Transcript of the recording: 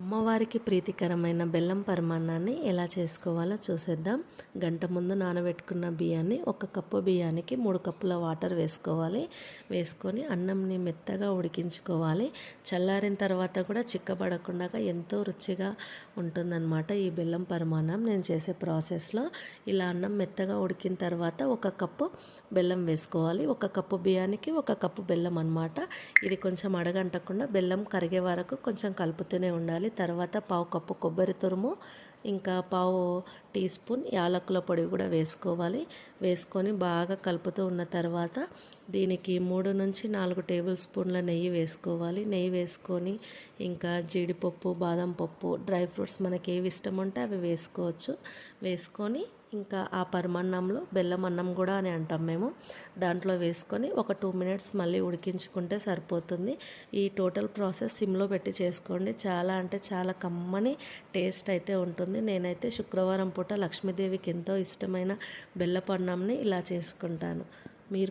అమ్మవారికి ప్రీతికరమైన బెల్లం పరమాన్నాన్ని ఎలా చేసుకోవాలో చూసేద్దాం. గంట ముందు నానబెట్టుకున్న బియ్యాన్ని ఒక కప్పు బియ్యానికి మూడు కప్పుల వాటర్ వేసుకోవాలి. వేసుకొని అన్నంని మెత్తగా ఉడికించుకోవాలి. చల్లారిన తర్వాత కూడా చిక్కబడకుండా ఎంతో రుచిగా ఉంటుందన్నమాట ఈ బెల్లం పరమాన్నం నేను చేసే ప్రాసెస్లో. ఇలా అన్నం మెత్తగా ఉడికిన తర్వాత ఒక కప్పు బెల్లం వేసుకోవాలి. ఒక కప్పు బియ్యానికి ఒక కప్పు బెల్లం అనమాట ఇది కొంచెం అడగంటకుండా బెల్లం కరిగే వరకు కొంచెం కలుపుతూనే ఉండాలి. తర్వాత పావు కప్పు కొబ్బరి తురుము ఇంకా పావు టీ స్పూన్ యాలకుల పొడి కూడా వేసుకోవాలి. వేసుకొని బాగా కలుపుతూ ఉన్న తర్వాత దీనికి మూడు నుంచి నాలుగు టేబుల్ స్పూన్ల నెయ్యి వేసుకోవాలి. నెయ్యి వేసుకొని ఇంకా జీడిపప్పు బాదం పప్పు డ్రై ఫ్రూట్స్ మనకి ఏవి ఇష్టం ఉంటే అవి వేసుకోవచ్చు. వేసుకొని ఇంకా ఆ పరమాన్నంలో బెల్లం అన్నం కూడా అని అంటాం మేము. దాంట్లో వేసుకొని ఒక టూ మినిట్స్ మళ్ళీ ఉడికించుకుంటే సరిపోతుంది. ఈ టోటల్ ప్రాసెస్ సిమ్లో పెట్టి చేసుకోండి. చాలా అంటే చాలా కమ్మని టేస్ట్ అయితే ఉంటుంది. ఉంటుంది నేనైతే శుక్రవారం పూట లక్ష్మీదేవికి ఎంతో ఇష్టమైన బెల్లపన్నంని ఇలా చేసుకుంటాను. మీరు